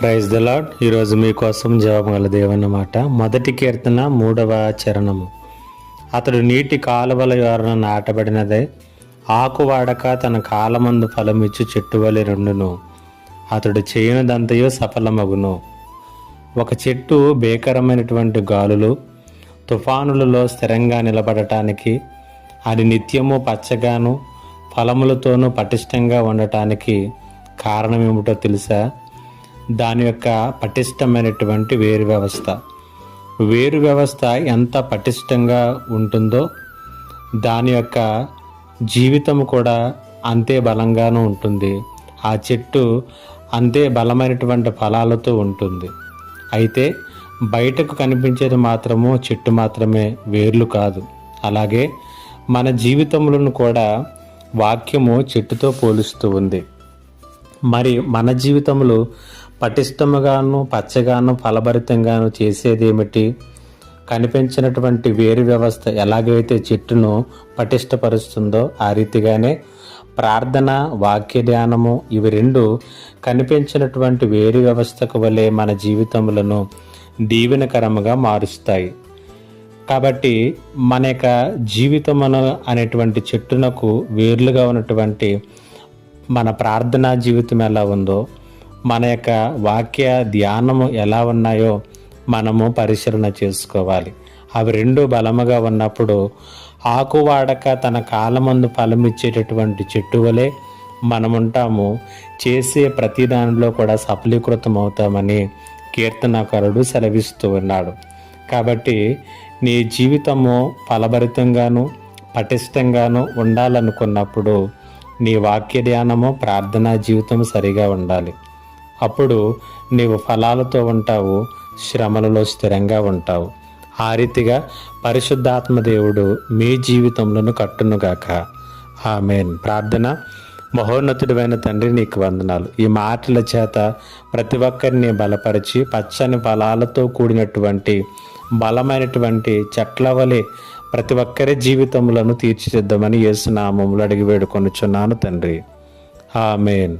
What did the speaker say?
Praise the lord ఈరోజు మీకోసం జవాబు గల దేవునమాట మొదటి కీర్తన మూడవ చరణము. అతడు నీటి కాలువల యోరన నాటబడినదే. ఆకు వాడక తన కాలమందు ఫలమిచ్చు చెట్టు వలె రెండును. అతడు చేయనిదంతయు సఫలమగును. ఒక చెట్టు భీకరమైనటువంటి గాలులు తుఫానులలో స్థిరంగా నిలబడటానికి అది నిత్యము పచ్చగాను ఫలములతోనూ పటిష్టంగా ఉండటానికి కారణం ఏమిటో తెలుసా? దాని యొక్క పటిష్టమైనటువంటి వేరు వ్యవస్థ. వేరు వ్యవస్థ ఎంత పటిష్టంగా ఉంటుందో దాని యొక్క జీవితం కూడా అంతే బలంగానూ ఉంటుంది. ఆ చెట్టు అంతే బలమైనటువంటి ఫలాలతో ఉంటుంది. అయితే బయటకు కనిపించేది మాత్రము చెట్టు మాత్రమే వేర్లు కాదు. అలాగే మన జీవితములను కూడా వాక్యము చెట్టుతో పోలుస్తూ ఉంది. మరి మన జీవితంలో పటిష్టముగాను పచ్చగాను ఫలభరితంగాను చేసేది ఏమిటి కనిపించినటువంటి వేరు వ్యవస్థ ఎలాగైతే చెట్టును పటిష్టపరుస్తుందో ఆ రీతిగానే ప్రార్థన వాక్య ధ్యానము ఇవి రెండు కనిపించినటువంటి వేరు వ్యవస్థకు వలె మన జీవితములను దీవెనకరముగా మారుస్తాయి. కాబట్టి మన యొక్క జీవితమును అనేటువంటి చెట్టునకు వేర్లుగా ఉన్నటువంటి మన ప్రార్థనా జీవితం ఎలా ఉందో మన యొక్క వాక్య ధ్యానము ఎలా ఉన్నాయో మనము పరిశీలన చేసుకోవాలి. అవి రెండు బలముగా ఉన్నప్పుడు ఆకు వాడక తన కాలమందు ఫలమిచ్చేటటువంటి చెట్టు వలె మనముంటాము. చేసే ప్రతి దానిలో కూడా సఫలీకృతం అవుతామని కీర్తనకరుడు సెలవిస్తూ ఉన్నాడు. కాబట్టి నీ జీవితము ఫలభరితంగాను పటిష్టంగాను ఉండాలనుకున్నప్పుడు నీ వాక్య ధ్యానము ప్రార్థనా జీవితం సరిగా ఉండాలి. అప్పుడు నీవు ఫలాలతో ఉంటావు శ్రమలలో స్థిరంగా ఉంటావు. ఆ రీతిగా పరిశుద్ధాత్మ దేవుడు మీ జీవితంలోను కట్టునుగాక. ఆమెన్. ప్రార్థన. మహోన్నతుడివైన తండ్రి నీకు వందనాలు. ఈ మాటల చేత ప్రతి ఒక్కరిని బలపరిచి పచ్చని ఫలాలతో కూడినటువంటి బలమైనటువంటి చెట్ల వలె ప్రతి ఒక్కరి జీవితములను తీర్చిదిద్దామని యేసునామములు అడిగి వేడుకొనుచున్నాను తండ్రి. ఆమెన్.